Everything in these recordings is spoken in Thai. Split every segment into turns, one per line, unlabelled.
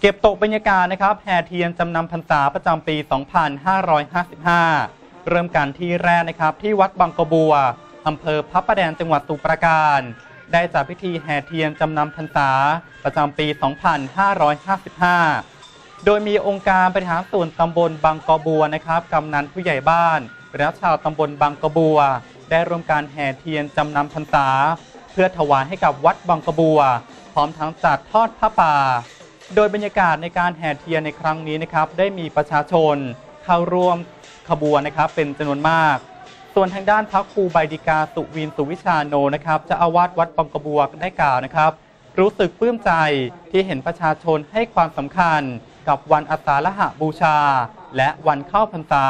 เก็บตกบรรยากาศนะครับแห่เทียนจำนำพรรษาประจำปี 2555 เริ่มกันที่แรกนะครับ ที่วัดบางกระบัวอำเภอพระประแดงจังหวัดสมุพรปราการ ได้จัดพิธีแห่เทียนจำนำพรรษาประจำปี 2555 โดยมีองค์การบริหารส่วนตำบลบางกระบัวนะครับกำนันผู้ใหญ่บ้านและชาวตำบลบางกระบัว ได้ร่วมการแห่เทียนจำนำพรรษา เพื่อถวายให้กับวัดบางกระบัว พร้อมทั้งจัดทอดผ้าป่า โดยบรรยากาศในการแห่เทียนในครั้งนี้นะครับได้มีประชาชนเข้าร่วมขบวนนะครับเป็นจำนวนมาก ส่วนทางด้านพระครูใบดิกาสุวินสุวิชาโนนะครับเจะอาวาสวัดบางกระบัวได้กล่าวนะครับ รู้สึกปลื้มใจที่เห็นประชาชนให้ความสำคัญกับวันอาสาฬหบูชา และวันเข้าพรรษา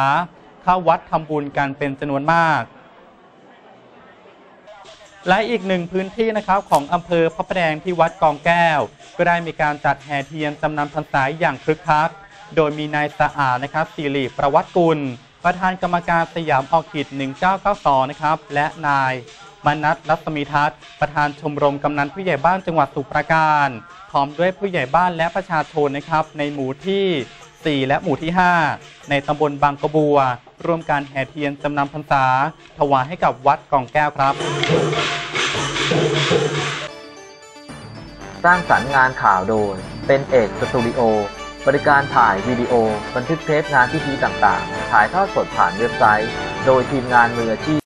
เข้าวัดทำบุญกันเป็นจำนวนมาก และอีกหนึ่งพื้นที่นะครับของอำเภอพระประแดงที่วัดกองแก้ว ก็ได้มีการจัดแห่เทียนจำนำพรรษาอย่างคึกคัก โดยมีนายสะอาดนะครับสิริประวัติกุล ประธานกรรมการสยามออคิด 1992 นะครับและนายมนัทรัศมีทัศน์ประธานชมรมกำนันผู้ใหญ่บ้านจังหวัดสุพรปราการ พร้อมด้วยผู้ใหญ่บ้านและประชาชนนะครับในหมู่ที่ 4 และหมู่ที่ 5 ในตำบลบางกระบัว ร่วมการแห่เทียนจำนำพรรษา ถวายให้กับวัดกองแก้วครับ
สร้างสรรค์งานข่าวโดย เป็นเอกสตูดิโอ บริการถ่ายวิดีโอ บันทึกเทปงานพิธีต่างๆ ถ่ายทอดสดผ่านเว็บไซต์ โดยทีมงานมืออาชีพ